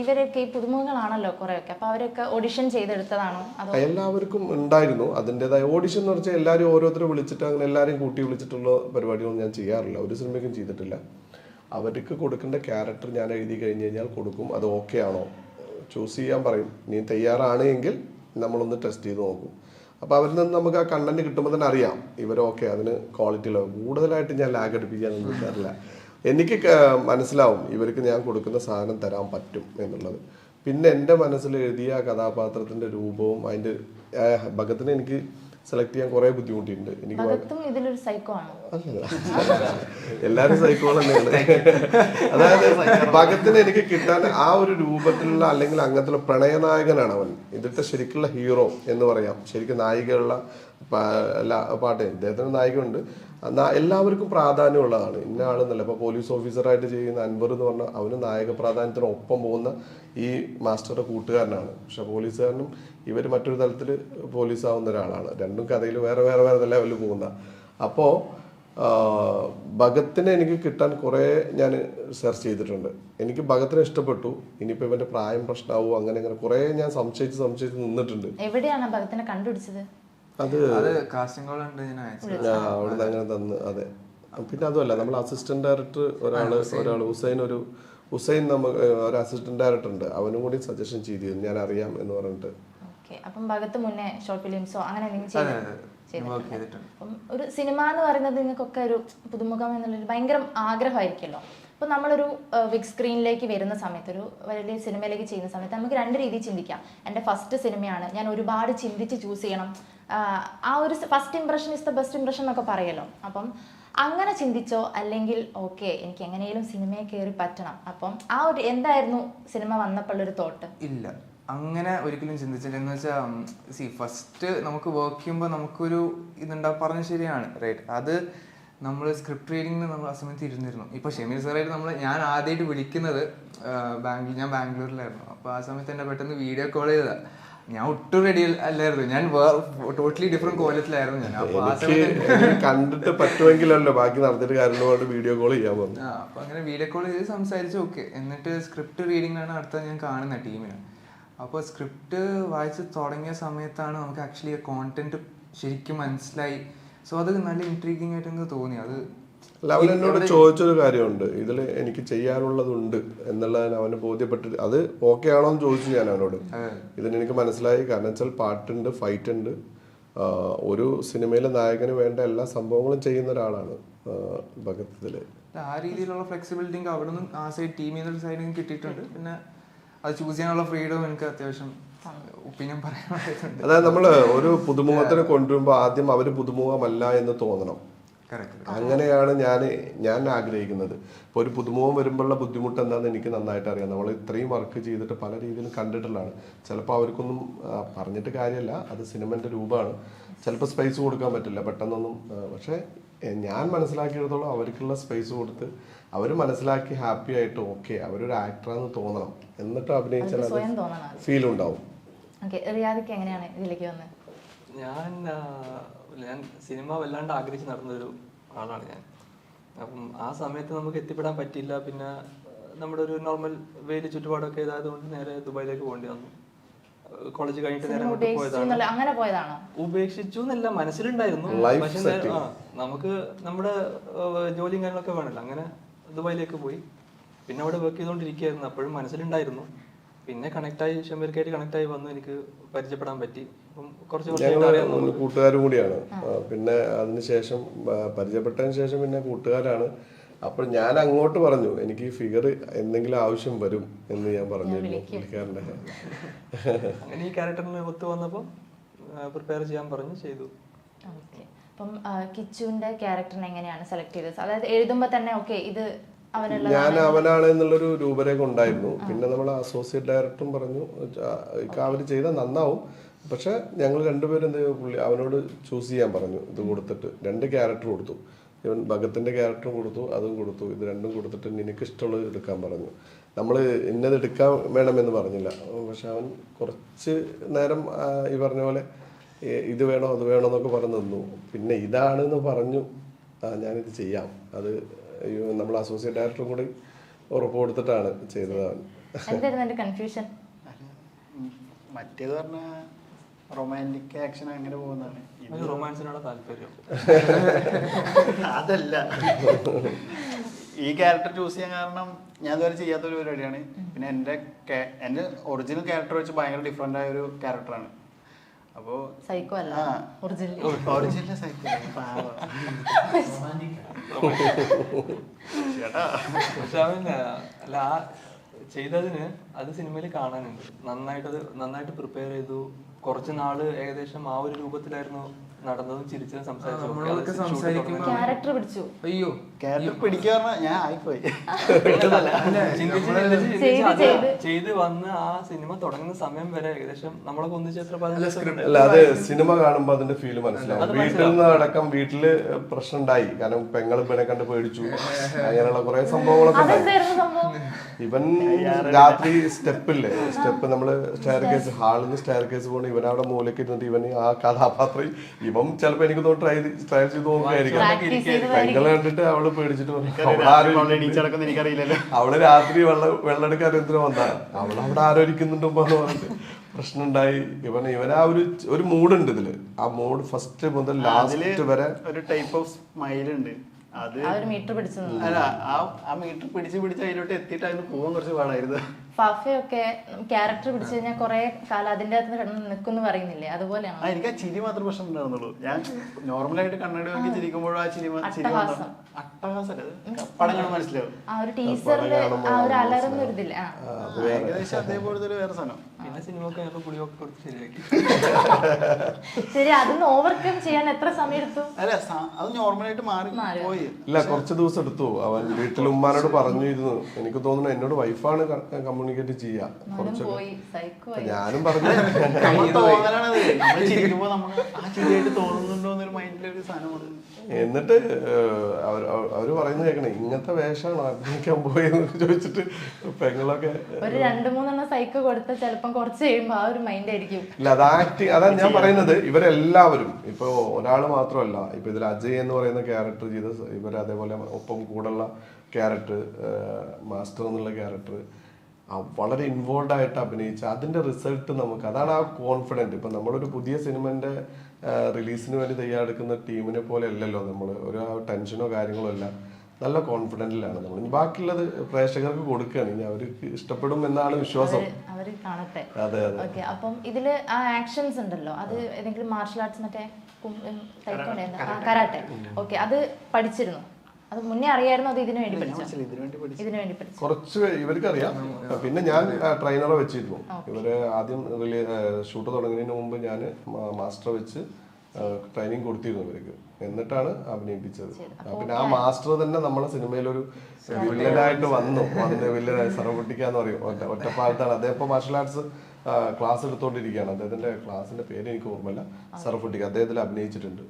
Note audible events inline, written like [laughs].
ഇവരൊക്കെ ഈ പുതുമുഖങ്ങളാണല്ലോ കുറെയൊക്കെ. അപ്പൊ അവരൊക്കെ ഓഡിഷൻ ചെയ്തെടുത്തതാണോ? എല്ലാവർക്കും ഉണ്ടായിരുന്നു. അതിന്റെതായ ഓഡിഷൻ എന്ന് പറഞ്ഞാൽ എല്ലാവരും ഓരോരുത്തരെ വിളിച്ചിട്ട് അങ്ങനെ എല്ലാവരെയും കൂട്ടി വിളിച്ചിട്ടുള്ള പരിപാടികളൊന്നും ഞാൻ ചെയ്യാറില്ല. ഒരു സിനിമയ്ക്കും ചെയ്തിട്ടില്ല. അവർക്ക് കൊടുക്കേണ്ട ക്യാരക്ടർ ഞാൻ എഴുതി കഴിഞ്ഞ് കഴിഞ്ഞാൽ കൊടുക്കും. അത് ഓക്കെ ആണോ? ചൂസ് ചെയ്യാൻ പറയും. നീ തയ്യാറാണ് എങ്കിൽ നമ്മളൊന്ന് ടെസ്റ്റ് ചെയ്ത് നോക്കും. അപ്പോൾ അവരിൽ നിന്ന് നമുക്ക് ആ കണ്ടന്റ് കിട്ടുമ്പോൾ തന്നെ അറിയാം. ഇവരൊക്കെ അതിന് ഉള്ള. കൂടുതലായിട്ട് ഞാൻ ലാഗ് അടിപ്പിക്കാനൊന്നും നിൽക്കാറില്ല. എനിക്ക് മനസ്സിലാവും ഇവർക്ക് ഞാൻ കൊടുക്കുന്ന സാധനം തരാൻ പറ്റും എന്നുള്ളത്. പിന്നെ എന്റെ മനസ്സിൽ എഴുതിയ കഥാപാത്രത്തിന്റെ രൂപവും അതിന്റെ ഭഗത്തിനെ എനിക്ക് സെലക്ട് ചെയ്യാൻ കുറേ ബുദ്ധിമുട്ടിയിട്ടുണ്ട്. എനിക്ക് സൈക്കോ അല്ലല്ല. എല്ലാരും സൈക്കോൾ തന്നെയാണ് അതായത് ഭഗത്തിന് എനിക്ക് കിട്ടാൻ ആ ഒരു രൂപത്തിലുള്ള അല്ലെങ്കിൽ അങ്ങനത്തെ പ്രണയനായകനാണ് അവൻ. ഇതിട്ട് ശരിക്കുള്ള ഹീറോ എന്ന് പറയാം. ശരിക്കും നായികയുള്ള പാട്ട്. ഇദ്ദേഹത്തിന് നായികയുണ്ട്. എന്നാ എല്ലാവർക്കും പ്രാധാന്യമുള്ളതാണ്. ഇന്ന ആളെന്നല്ല. ഇപ്പൊ പോലീസ് ഓഫീസറായിട്ട് ചെയ്യുന്ന അൻവർ എന്ന് പറഞ്ഞാൽ അവന് നായക പ്രാധാന്യത്തിനൊപ്പം പോകുന്ന ഈ മാസ്റ്ററുടെ കൂട്ടുകാരനാണ്. പക്ഷെ പോലീസുകാരനും ഇവർ മറ്റൊരു തലത്തിൽ പോലീസ് ആവുന്ന ഒരാളാണ്. രണ്ടും കഥയിൽ വേറെ വേറെ വേറെ ലെവലിൽ പോകുന്ന. അപ്പോ ഭഗത്തിനെ എനിക്ക് കിട്ടാൻ കുറേ ഞാൻ സെർച്ച് ചെയ്തിട്ടുണ്ട്. എനിക്ക് ഭഗത്തിനെ ഇഷ്ടപ്പെട്ടു. ഇനിയിപ്പോൾ ഇവന്റെ പ്രായം പ്രശ്നമാവും അങ്ങനെ അങ്ങനെ കുറേ ഞാൻ സംശയിച്ച് സംശയിച്ച് നിന്നിട്ടുണ്ട്. എവിടെയാണ് ഭഗത്തിനെ കണ്ടുപിടിച്ചത്? അത് അത് കാസ്റ്റിംഗ് കോൾ ഉണ്ട് ഞാൻ അയച്ചത്. ഞാൻ അവിടുന്ന് അങ്ങനെ തന്ന് അതെ. പിന്നെ അതുമല്ല നമ്മൾ അസിസ്റ്റന്റ് ഡയറക്ടർ ഒരാൾ ഒരാൾ ഹുസൈൻ. ഒരു ഹുസൈൻ നമുക്ക് ഒരു അസിസ്റ്റന്റ് ഡയറക്ടർ ഉണ്ട്. അവനും കൂടി സജഷൻ ചെയ്തു ഞാൻ അറിയാം എന്ന് പറഞ്ഞിട്ട്. ഓക്കെ അപ്പം ഭഗത്ത് മുന്നേ ഷോർട്ട് ഫിലിംസോ അങ്ങനെ എന്തെങ്കിലും അപ്പം ഒരു സിനിമ എന്ന് പറയുന്നത് നിങ്ങൾക്കൊക്കെ ഒരു പുതുമുഖം എന്നുള്ളൊരു ഭയങ്കര ആഗ്രഹമായിരിക്കുമല്ലോ. അപ്പോൾ നമ്മളൊരു ബിഗ് സ്ക്രീനിലേക്ക് വരുന്ന സമയത്ത് ഒരു വലിയ സിനിമയിലേക്ക് ചെയ്യുന്ന സമയത്ത് നമുക്ക് രണ്ട് രീതിയിൽ ചിന്തിക്കാം. എന്റെ ഫസ്റ്റ് സിനിമയാണ് ഞാൻ ഒരുപാട് ചിന്തിച്ച് ചൂസ് ചെയ്യണം. ആ, ഒരു first impression is the best impression എന്നൊക്കെ പറയല്ലോ. അപ്പം അങ്ങനെ ചിന്തിച്ചോ അല്ലെങ്കിൽ ഓക്കെ എനിക്ക് എങ്ങനെയും സിനിമയെ കയറി പറ്റണം. അപ്പം ആ ഒരു എന്തായിരുന്നു സിനിമ വന്നപ്പോഴുള്ളൊരു തോട്ട്? ഇല്ല. അങ്ങനെ ഒരിക്കലും ചിന്തിച്ചില്ല എന്ന് വെച്ചാൽ സി ഫസ്റ്റ് നമുക്ക് വർക്ക് ചെയ്യുമ്പോൾ നമുക്കൊരു ഇതുണ്ടാ പറഞ്ഞ ശരിയാണ് റൈറ്റ് അത് നമ്മൾ സ്ക്രിപ്റ്റ് റീഡിങ്ങിന് നമ്മൾ ആ സമയത്ത് ഇരുന്നിരുന്നു. ഇപ്പൊ ഷെമീർ സാറായിട്ട് നമ്മൾ ഞാൻ ആദ്യമായിട്ട് വിളിക്കുന്നത് ബാംഗ്ലൂർ ഞാൻ ബാംഗ്ലൂരിലായിരുന്നു. അപ്പൊ ആ സമയത്ത് എന്നെ പെട്ടെന്ന് വീഡിയോ കോൾ ചെയ്താ. ഞാൻ ഒട്ടും റെഡി അല്ലായിരുന്നു. ഞാൻ ടോട്ടലി ഡിഫറെന്റ് കോലത്തിലായിരുന്നു ഞാൻ. അപ്പൊ [laughs] കണ്ടിട്ട് പറ്റുമെങ്കിലല്ലോ ബാക്കി നടന്നിട്ട് കാര്യങ്ങളുമായിട്ട് വീഡിയോ കോൾ ചെയ്യാൻ ആ അപ്പൊ അങ്ങനെ വീഡിയോ കോൾ ചെയ്ത് സംസാരിച്ചു ഓക്കെ എന്നിട്ട് സ്ക്രിപ്റ്റ് റീഡിംഗാണ് അടുത്ത ഞാൻ കാണുന്ന ടീമിന് അപ്പോൾ സ്ക്രിപ്റ്റ് വായിച്ച് തുടങ്ങിയ സമയത്താണ് നമുക്ക് ആക്ച്വലി കോണ്ടന്റ് ശരിക്കും മനസ്സിലായി. സോ അത് നല്ല ഇൻട്രീഗിങ് ആയിട്ട് എനിക്ക് തോന്നി. അത് അല്ല അവൻ എന്നോട് ചോദിച്ചൊരു കാര്യമുണ്ട്. ഇതിൽ എനിക്ക് ചെയ്യാനുള്ളതുണ്ട് എന്നുള്ളതിന് അവന് ബോധ്യപ്പെട്ട് അത് ഓക്കെ ആണോ എന്ന് ചോദിച്ചു ഞാൻ അവനോട്. ഇതിന് എനിക്ക് മനസ്സിലായി. കാരണം വെച്ചാൽ പാട്ടുണ്ട് ഫൈറ്റ് ഉണ്ട് ഒരു സിനിമയിലെ നായകന് വേണ്ട എല്ലാ സംഭവങ്ങളും ചെയ്യുന്ന ഒരാളാണ് ഭഗത്തിൽ ആ രീതിയിലുള്ള ഫ്ലെക്സിബിലിറ്റി അവിടെ നിന്ന് ആ സൈഡ് ടീമിൽ നിന്നൊരു സൈഡിൽ നിന്ന് കിട്ടിയിട്ടുണ്ട്. പിന്നെ അത് ചൂസ് ചെയ്യാനുള്ള ഫ്രീഡം എനിക്ക് അത്യാവശ്യം ഒപ്പീനിയൻ പറയാനായിട്ടുണ്ട്. അതായത് നമ്മൾ ഒരു പുതുമുഖത്തിനെ കൊണ്ടുവരുമ്പോൾ ആദ്യം അവർ പുതുമുഖമല്ല എന്ന് തോന്നണം. അങ്ങനെയാണ് ഞാൻ ഞാൻ ആഗ്രഹിക്കുന്നത്. ഇപ്പോൾ ഒരു പുതുമുഖം വരുമ്പോഴുള്ള ബുദ്ധിമുട്ട് എന്താണെന്ന് എനിക്ക് നന്നായിട്ട് അറിയാം. നമ്മൾ ഇത്രയും വർക്ക് ചെയ്തിട്ട് പല രീതിയിലും കണ്ടിട്ടുള്ളതാണ്. ചിലപ്പോൾ അവർക്കൊന്നും പറഞ്ഞിട്ട് കാര്യമല്ല. അത് സിനിമന്റെ രൂപമാണ്. ചിലപ്പോൾ സ്പേസ് കൊടുക്കാൻ പറ്റില്ല പെട്ടെന്നൊന്നും പക്ഷെ ഞാൻ മനസ്സിലാക്കിയിടത്തോളം അവർക്കുള്ള സ്പേസ് കൊടുത്ത് അവർ മനസ്സിലാക്കി ഹാപ്പി ആയിട്ട് ഓക്കെ അവരൊരു ആക്ടറാന്ന് തോന്നണം. എന്നിട്ട് അഭിനയിച്ചാൽ അത് സ്വയം തോന്നണം ഫീൽ ഉണ്ടാവും. ഓക്കെ റിയാദിക്ക് എങ്ങനെയാണ് ഇതിലേക്ക് വന്നത്? ഞാൻ ഞാൻ സിനിമ വല്ലാണ്ട് ആഗ്രഹിച്ച് നടന്നൊരു ആളാണ് ഞാൻ. അപ്പം ആ സമയത്ത് നമുക്ക് എത്തിപ്പെടാൻ പറ്റിയില്ല. പിന്നെ നമ്മുടെ ഒരു നോർമൽ വേലി ചുറ്റുപാടൊക്കെ ഇതായത് കൊണ്ട് നേരെ ദുബായിലേക്ക് പോകേണ്ടി വന്നു. കോളേജ് കഴിഞ്ഞിട്ട് നേരെ പോയതാണ്. അങ്ങനെ പോയതാണോ? ഉപേക്ഷിച്ചു എന്നല്ല മനസ്സിലുണ്ടായിരുന്നു Life പക്ഷെ നമുക്ക് നമ്മുടെ ജോലിയും കാര്യങ്ങളൊക്കെ വേണമല്ലോ അങ്ങനെ ദുബായിലേക്ക് പോയി. പിന്നെ അവിടെ വർക്ക് ചെയ്തുകൊണ്ടിരിക്കുകയായിരുന്നു. അപ്പോഴും മനസ്സിലുണ്ടായിരുന്നു. പിന്നെ കണക്ട് കണക്റ്റായി ഷമീർക്കായിട്ട് ആയി വന്നു എനിക്ക് പരിചയപ്പെടാൻ പറ്റി. ഞങ്ങൾ കൂട്ടുകാരും കൂടിയാണ്. പിന്നെ അതിനുശേഷം പരിചയപ്പെട്ടതിന് ശേഷം പിന്നെ കൂട്ടുകാരാണ്. അപ്പോൾ ഞാൻ അങ്ങോട്ട് പറഞ്ഞു എനിക്ക് ഈ ഫിഗർ എന്തെങ്കിലും ആവശ്യം വരും എന്ന് ഞാൻ പറഞ്ഞിരുന്നു പുള്ളിക്കാരന്റെ. അങ്ങനെ ഈ ക്യാരക്ടറിന് ഒത്തു വന്നപ്പോൾ പ്രിപ്പയർ ചെയ്യാൻ പറഞ്ഞു ചെയ്തു. ഓക്കെ അപ്പം കിച്ചുവിന്റെ ക്യാരക്ടറിനെ എങ്ങനെയാണ് സെലക്ട് ചെയ്തത്? അതായത് എഴുതുമ്പോൾ തന്നെ ഓക്കെ ഇത് ഞാൻ അവനാണ് എന്നുള്ളൊരു രൂപരേഖ ഉണ്ടായിരുന്നു. പിന്നെ നമ്മൾ അസോസിയേറ്റ് ഡയറക്ടറും പറഞ്ഞു അവർ ചെയ്താൽ നന്നാവും. പക്ഷെ ഞങ്ങൾ രണ്ടുപേരും എന്ത് പുള്ളി അവനോട് ചൂസ് ചെയ്യാൻ പറഞ്ഞു. ഇത് കൊടുത്തിട്ട് രണ്ട് ക്യാരക്ടർ കൊടുത്തു. ഇവൻ ഭഗത്തിന്റെ ക്യാരക്ടറും കൊടുത്തു അതും കൊടുത്തു. ഇത് രണ്ടും കൊടുത്തിട്ട് നിനക്ക് ഇഷ്ടമുള്ളത് എടുക്കാൻ പറഞ്ഞു. നമ്മൾ ഇന്നത് എടുക്കാൻ വേണമെന്ന് പറഞ്ഞില്ല. പക്ഷെ അവൻ കുറച്ച് നേരം ഈ പറഞ്ഞ പോലെ ഇത് വേണോ അത് വേണോ എന്നൊക്കെ പറഞ്ഞു നിന്നു. പിന്നെ ഇതാണെന്ന് പറഞ്ഞു ഞാനിത് ചെയ്യാം. അത് നമ്മൾ അസോസിയേറ്റ് ഡയറക്ടറും കൂടി ഉറപ്പ് കൊടുത്തിട്ടാണ് ചെയ്തത് അവൻ. കൺഫ്യൂഷൻ. മറ്റേത് പറഞ്ഞ റൊമാന്റിക് ആക്ഷൻ അങ്ങനെ പോകുന്നതാണ്. ഇത് റൊമാൻസിനോട് താല്പര്യം. അതല്ല. ഈ ക്യാരക്ടർ ചൂസ് ചെയ്യാൻ കാരണം ഞാൻ ഇതുവരെ ചെയ്യാത്ത ഒരു പരിപാടിയാണ്. പിന്നെ എന്റെ എന്റെ എന്റെ ഒറിജിനൽ ക്യാരക്ടർ വെച്ച് ഭയങ്കര ഡിഫറെന്റ് ആയ ഒരു ക്യാരക്ടറാണ് അപ്പോൾ സൈക്കോ അല്ല. ഒറിജിനൽ ഒറിജിനൽ സൈക്കോ പക്ഷെ അല്ല ആ ചെയ്തതിന് അത് സിനിമയിൽ കാണാനുണ്ട്. നന്നായിട്ട് അത് നന്നായിട്ട് പ്രിപ്പയർ ചെയ്തു. കുറച്ച് നാൾ ഏകദേശം ആ ഒരു രൂപത്തിലായിരുന്നു നടന്നതും ചിരിച്ചതും സംസാരിച്ചതും ക്യാരക്ടർ പിടിച്ചു. അയ്യോ ക്യാരക്ടർ ഞാൻ ആയിപ്പോയി. ചെയ്ത് വന്ന് ആ സിനിമ തുടങ്ങുന്ന സമയം വരെ ഏകദേശം നമ്മളൊക്കെ ഒന്നിച്ച്. അല്ല അത് സിനിമ കാണുമ്പോ അതിന്റെ ഫീൽ മനസ്സിലാവും. വീട്ടിൽ നിന്ന് അടക്കം വീട്ടിൽ പ്രശ്നം ഉണ്ടായി കാരണം പെങ്ങൾ പിന്നെ കണ്ട് പേടിച്ചു. അങ്ങനെയുള്ള കുറെ സംഭവങ്ങളൊക്കെ ഉണ്ടായി. ഇവൻ രാത്രി സ്റ്റെപ്പില്ലേ? സ്റ്റെപ്പ് നമ്മൾ സ്റ്റെയർ കേസ് ഹാളിൽ നിന്ന് സ്റ്റെയർ കേസ് പോകണം ഇവൻ അവിടെ മൂലക്ക് ഇരുന്നിട്ട് ഇവന് ആ കഥാപാത്രം ഇവൻ ചിലപ്പോ എനിക്ക് തോന്നുന്നു ട്രൈ ട്രൈ ചെയ്ത് നോക്കുകയായിരിക്കും പെങ്ങളെ കണ്ടിട്ട് അവൾ പേടിച്ചിട്ട് അവൾ രാത്രി വെള്ള വെള്ളമെടുക്കാൻ എന്തിനു വന്നാ? അവൾ അവിടെ ആരോ എന്ന് പറഞ്ഞിട്ട് പ്രശ്നം ഉണ്ടായി ഇവൻ ഇവൻ ആ ഒരു ഒരു ഉണ്ട് ഇതിൽ. ആ മൂഡ് ഫസ്റ്റ് മുതൽ ലാസ്റ്റ് വരെ ഒരു ടൈപ്പ് ഓഫ് സ്മൈൽ ഉണ്ട്. അത് ആ ഒരു മീറ്റർ പിടിച്ചു അല്ല ആ ആ മീറ്റർ പിടിച്ച് പിടിച്ച് അതിലോട്ട് എത്തിയിട്ട് അതിന് പോകാൻ കുറച്ച് പാടായിരുന്നു. ഫഫയൊക്കെ ക്യാരക്ടർ പിടിച്ചു കഴിഞ്ഞാൽ കുറെ കാലം അതിന്റെ അകത്ത് കിടന്ന് നിൽക്കുന്നു പറയുന്നില്ലേ? അതുപോലെ അതുപോലെയാണ് എനിക്ക് ആ ചിരി മാത്രം പ്രശ്നം ഉണ്ടായിരുന്നുള്ളൂ. ഞാൻ നോർമലായിട്ട് കണ്ണടി നോക്കി ചിരിക്കുമ്പോഴും ആ ചിരി മ- അട്ടഹാസം. വന്നു. അട്ടഹാസം. അല്ല, അത് പടം കാണാൻ മനസ്സിലാവും. ആ ഒരു ടീച്ചറിൽ ആ ഒരു അലറുന്ന ഒരു ഇതില്ല ഏകദേശം അതേപോലത്തെ ഒരു വേറെ സാധനം. പിന്നെ സിനിമ ഒക്കെ ഞങ്ങൾ കുടിയൊക്കെ കൊടുത്ത് ശരിയാക്കി. ശരി അതൊന്ന് ഓവർകം ചെയ്യാൻ എത്ര സമയം എടുത്തു അല്ല അത് നോർമലായിട്ട് മാറി. പോയി. ഇല്ല കുറച്ച് ദിവസം എടുത്തു. അവൻ വീട്ടിൽ ഉമ്മാനോട് പറഞ്ഞിരുന്നു എനിക്ക് തോന്നുന്നു എന്നോട് വൈഫാണ് കമ്മ്യൂണിക്കേറ്റ് ചെയ്യാ. ചെയ്യാം കുറച്ചൊക്കെ പോയി സൈക്കോ ആയി. ഞാനും പറഞ്ഞു [laughs] [laughs] എന്നിട്ട് അവർ അവർ പറയുന്നു കേൾക്കണേ ഇങ്ങനത്തെ വേഷമാണോ അഭിനയിക്കാൻ പോയെന്ന്? [laughs] ചോദിച്ചിട്ട് പെങ്ങളൊക്കെ ഒരു രണ്ട് മൂന്നെണ്ണം സൈക്കോ കൊടുത്താൽ ചിലപ്പം കുറച്ച് കഴിയുമ്പോ ആ ഒരു മൈൻഡ് ആയിരിക്കും. ഇല്ല അത് ആക്ടിങ് അതാണ് ഞാൻ പറയുന്നത്. ഇവരെല്ലാവരും ഇപ്പൊ ഒരാൾ മാത്രമല്ല ഇപ്പൊ ഇതിൽ അജയ് എന്ന് പറയുന്ന ക്യാരക്ടർ ചെയ്ത ഇവർ ഇവർ അതേപോലെ ഒപ്പം കൂടുള്ള ക്യാരക്ടർ മാസ്റ്റർ എന്നുള്ള ക്യാരക്ടർ വളരെ ഇൻവോൾവ് ആയിട്ട് അഭിനയിച്ച അതിന്റെ റിസൾട്ട് നമുക്ക് അതാണ് ആ കോൺഫിഡന്റ് ഇപ്പൊ നമ്മളൊരു പുതിയ സിനിമന്റെ റിലീസിന് വേണ്ടി തയ്യാറെടുക്കുന്ന ടീമിനെ പോലെ അല്ലല്ലോ നമ്മൾ ഒരു ആ ടെൻഷനോ കാര്യങ്ങളോ അല്ല. നല്ല കോൺഫിഡന്റിലാണ് നമ്മൾ ഇനി ബാക്കിയുള്ളത് പ്രേക്ഷകർക്ക് കൊടുക്കുകയാണ് ഇനി അവർക്ക് ഇഷ്ടപ്പെടും എന്നാണ് വിശ്വാസം. കാണട്ടെ. അതെ അതെ. ഓക്കെ. അപ്പം ഇതിൽ ആ ആക്ഷൻസ് ഉണ്ടല്ലോ. അത് ഏതെങ്കിലും മാർഷൽ ആർട്സ് മറ്റേ കരാട്ടെ. ഓക്കെ. അത് പഠിച്ചിരുന്നു? അത് മുന്നേ അറിയായിരുന്നു അത് ഇതിനു വേണ്ടി ഇതിനു വേണ്ടി കുറച്ച് ഇവർക്ക് അറിയാം പിന്നെ ഞാൻ ട്രെയിനറെ വെച്ചിരുന്നു. ഇവർ ആദ്യം ഷൂട്ട് തുടങ്ങുന്നതിന് മുമ്പ് ഞാൻ മാസ്റ്റർ വെച്ച് ട്രെയിനിങ് കൊടുത്തിരുന്നു ഇവർക്ക്. എന്നിട്ടാണ് അഭിനയിപ്പിച്ചത്. പിന്നെ ആ മാസ്റ്റർ തന്നെ നമ്മളെ സിനിമയിലൊരു വില്ലനായിട്ട് വന്നു. വന്ന് വില്ലനായി സർവകുട്ടിക്കാന്ന് പറയും. ഒറ്റ ഒറ്റപ്പാലത്താണ്. അദ്ദേഹം ഇപ്പൊ മാർഷൽ ആർട്സ് ക്ലാസ് എടുത്തോണ്ടിരിക്കുകയാണ്. അദ്ദേഹത്തിന്റെ ക്ലാസിന്റെ പേര് എനിക്ക് ഓർമ്മയില്ല. സർവകുട്ടിക്ക് അദ്ദേഹത്തിൽ അഭിനയിച്ചിട്ടുണ്ട്.